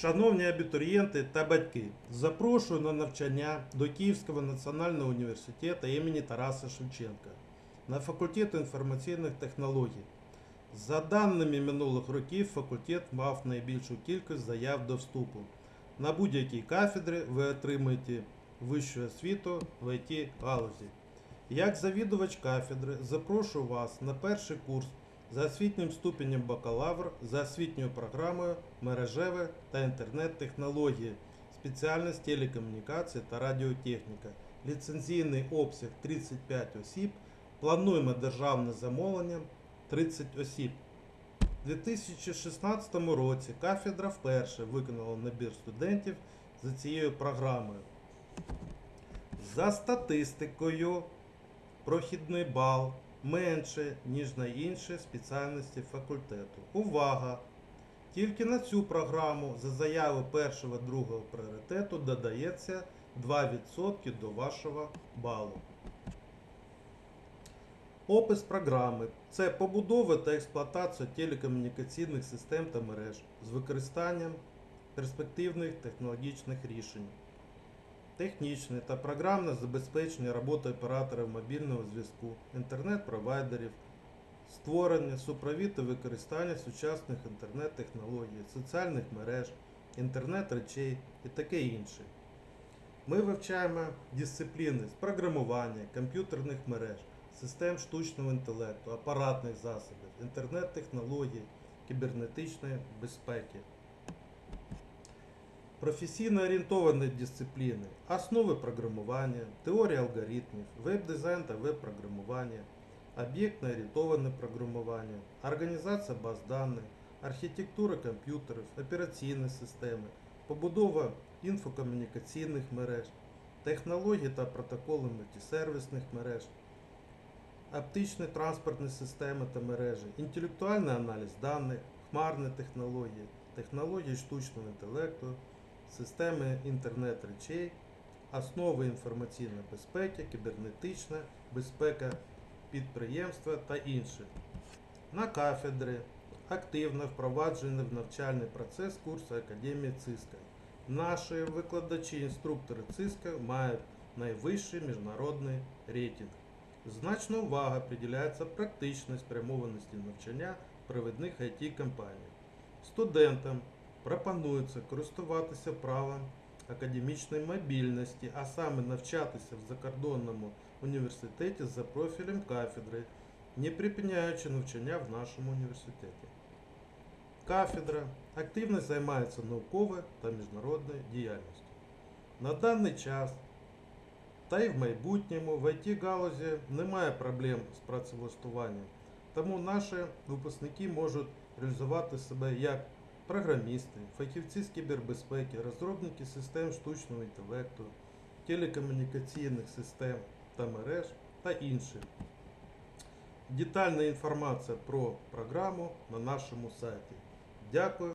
Шановні абітурієнти та батьки, запрошую на навчання до Київського національного університету імені Тараса Шевченка на факультет інформаційних технологій. За даними минулих років, факультет мав найбільшу кількість заяв до вступу. На будь-якій кафедрі ви отримаєте вищу освіту в it галузі. Як завідувач кафедри запрошую вас на перший курс за освітнім ступенем бакалавр за освітньою програмою мережеве та інтернет-технології, спеціальність телекомунікації та радіотехніка, ліцензійний обсяг 35 осіб, плануємо державне замовлення 30 осіб. У 2016 році кафедра вперше виконала набір студентів за цією програмою. За статистикою, прохідний бал менше, ніж на інші спеціальності факультету. Увага! Тільки на цю програму за заяви першого другого пріоритету додається 2% до вашого балу. Опис програми це побудова та експлуатація телекомунікаційних систем та мереж з використанням перспективних технологічних рішень. Технічне та програмне забезпечення роботи операторів мобільного зв'язку, інтернет-провайдерів, створення, супровід та використання сучасних інтернет-технологій, соціальних мереж, інтернет-речей і таке інше. Ми вивчаємо дисципліни з програмування, комп'ютерних мереж, систем штучного інтелекту, апаратних засобів, інтернет-технологій, кібернетичної безпеки. Професійно орієнтовані дисципліни, основи програмування, теорія алгоритмів, веб-дизайн та веб-програмування, об'єктно орієнтоване програмування, організація баз даних, архітектура комп'ютерів, операційні системи, побудова інфокомунікаційних мереж, технології та протоколи мультисервісних мереж, оптичні транспортні системи та мережі, інтелектуальний аналіз даних, хмарні технології, технології штучного інтелекту, системи інтернет речей, основи інформаційної безпеки, кібернетична безпека підприємства та інше. На кафедрі активно впроваджений в навчальний процес курсу Академії ЦИСКа. Наші викладачі-інструктори ЦИСКа мають найвищий міжнародний рейтинг. Значна увага приділяється практичній спрямованості навчання провідних it компаній Студентам пропонується користуватися правом академічної мобільності, а саме навчатися в закордонному університеті за профілем кафедри, не припиняючи навчання в нашому університеті. Кафедра активно займається науковою та міжнародною діяльністю. На даний час та й в майбутньому в it галузі немає проблем з працевлаштуванням, тому наші випускники можуть реалізувати себе як програмісти, фахівці з кібербезпеки, розробники систем штучного інтелекту, телекомунікаційних систем та мереж та інші. Детальна інформація про програму на нашому сайті. Дякую.